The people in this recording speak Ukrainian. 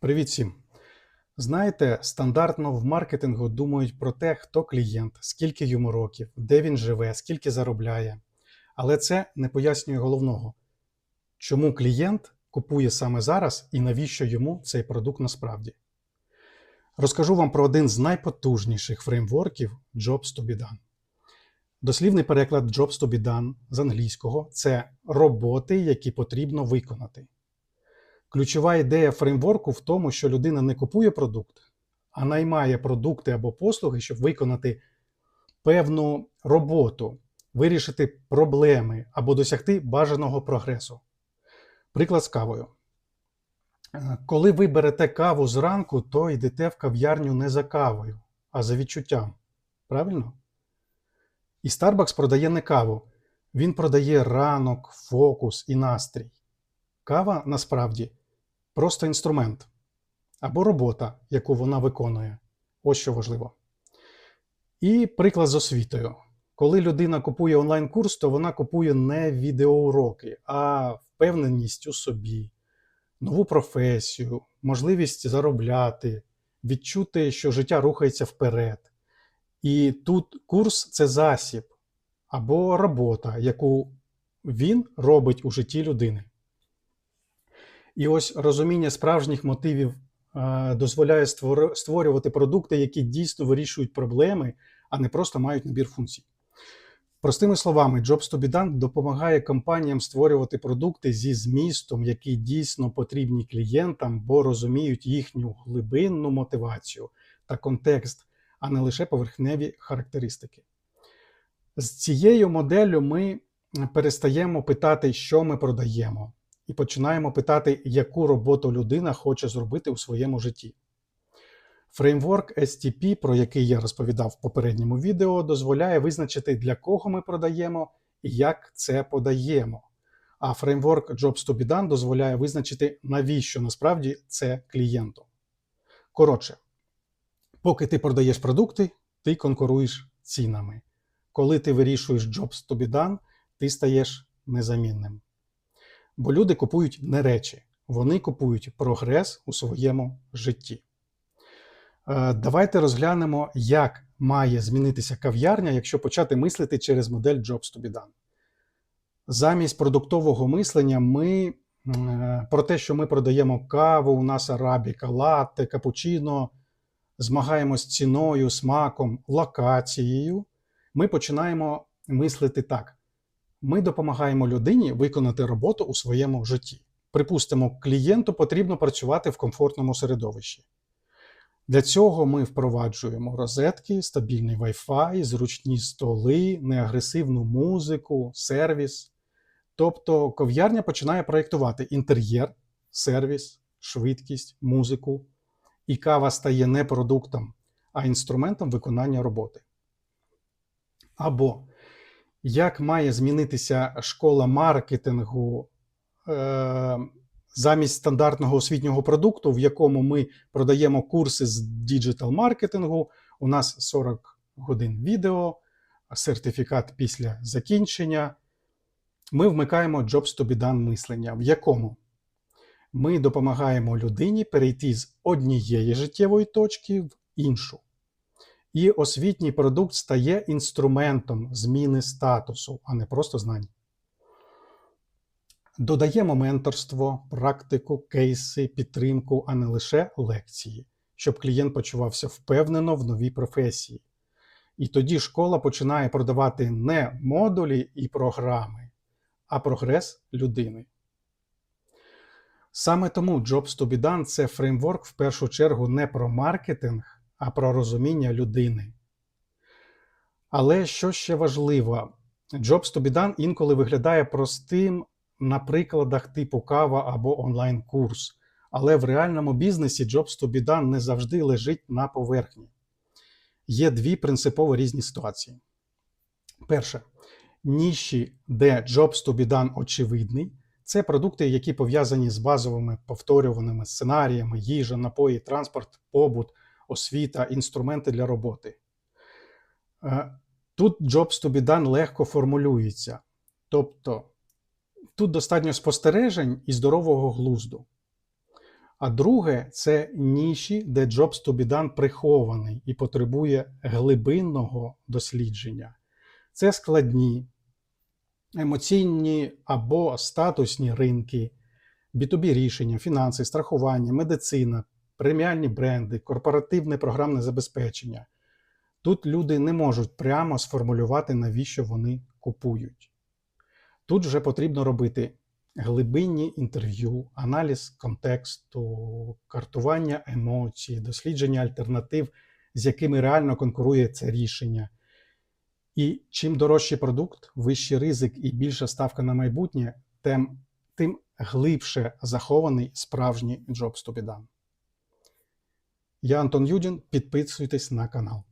Привіт всім! Знаєте, стандартно в маркетингу думають про те, хто клієнт, скільки йому років, де він живе, скільки заробляє. Але це не пояснює головного, чому клієнт купує саме зараз і навіщо йому цей продукт насправді. Розкажу вам про один з найпотужніших фреймворків Jobs to be done. Дослівний переклад Jobs to be done з англійського це роботи, які потрібно виконати. Ключова ідея фреймворку в тому, що людина не купує продукт, а наймає продукти або послуги, щоб виконати певну роботу, вирішити проблеми або досягти бажаного прогресу. Приклад з кавою. Е, Коли ви берете каву зранку, то йдете в кав'ярню не за кавою, а за відчуттям. Правильно? І Starbucks продає не каву, він продає ранок, фокус і настрій. Кава насправді просто інструмент або робота, яку вона виконує. Ось що важливо. І приклад з освітою. Коли людина купує онлайн-курс, то вона купує не відеоуроки, а впевненість у собі, нову професію, можливість заробляти, відчути, що життя рухається вперед. І тут курс це засіб або робота, яку він робить у житті людини. І ось розуміння справжніх мотивів е, дозволяє створювати продукти, які дійсно вирішують проблеми, а не просто мають набір функцій. Простими словами, Jobs to be done допомагає компаніям створювати продукти зі змістом, які дійсно потрібні клієнтам, бо розуміють їхню глибинну мотивацію та контекст, а не лише поверхневі характеристики. З цією моделлю ми перестаємо питати, що ми продаємо, і починаємо питати, яку роботу людина хоче зробити у своєму житті. Фреймворк STP, про який я розповідав в попередньому відео, дозволяє визначити, для кого ми продаємо і як це подаємо. А фреймворк Jobs to be done дозволяє визначити, навіщо насправді це клієнту. Коротше, поки ти продаєш продукти, ти конкуруєш цінами. Коли ти вирішуєш Jobs to be done, ти стаєш незамінним. Бо люди купують не речі, вони купують прогрес у своєму житті. Е, Давайте розглянемо, як має змінитися кав'ярня, якщо почати мислити через модель Jobs to be done. Замість продуктового мислення ми е, про те, що ми продаємо каву, у нас арабіка, латте, капучино, змагаємось ціною, смаком, локацією, ми починаємо мислити так. Ми допомагаємо людині виконати роботу у своєму житті. Припустимо, клієнту потрібно працювати в комфортному середовищі. Для цього ми впроваджуємо розетки, стабільний Wi-Fi, зручні столи, неагресивну музику, сервіс. Тобто ков'ярня починає проєктувати інтер'єр, сервіс, швидкість, музику, і кава стає не продуктом, а інструментом виконання роботи. Або як має змінитися школа маркетингу е, замість стандартного освітнього продукту, в якому ми продаємо курси з діджитал-маркетингу. У нас 40 годин відео, сертифікат після закінчення. Ми вмикаємо Jobs to be done мислення, в якому ми допомагаємо людині перейти з однієї життєвої точки в іншу. І освітній продукт стає інструментом зміни статусу, а не просто знань. Додаємо менторство, практику, кейси, підтримку, а не лише лекції, щоб клієнт почувався впевнено в новій професії. І тоді школа починає продавати не модулі і програми, а прогрес людини. Саме тому Jobs to be done – це фреймворк в першу чергу не про маркетинг, а про розуміння людини. Але що ще важливо, be done інколи виглядає простим на прикладах типу кава або онлайн-курс. Але в реальному бізнесі be done не завжди лежить на поверхні. Є дві принципово різні ситуації. Перше, ніші, де be done очевидний, це продукти, які пов'язані з базовими повторюваними сценаріями, їжа, напої, транспорт, побут, освіта, інструменти для роботи. Е, Тут Jobs to be done легко формулюється. Тобто тут достатньо спостережень і здорового глузду. А друге це ніші, де Jobs to be done прихований і потребує глибинного дослідження. Це складні, емоційні або статусні ринки, B2B рішення, фінанси, страхування, медицина, преміальні бренди, корпоративне програмне забезпечення. Тут люди не можуть прямо сформулювати, навіщо вони купують. Тут вже потрібно робити глибинні інтерв'ю, аналіз контексту, картування емоцій, дослідження альтернатив, з якими реально конкурує це рішення. І чим дорожчий продукт, вищий ризик і більша ставка на майбутнє, тим, тим глибше захований справжній be done. Я Антон Юдін. Підписуйтесь на канал.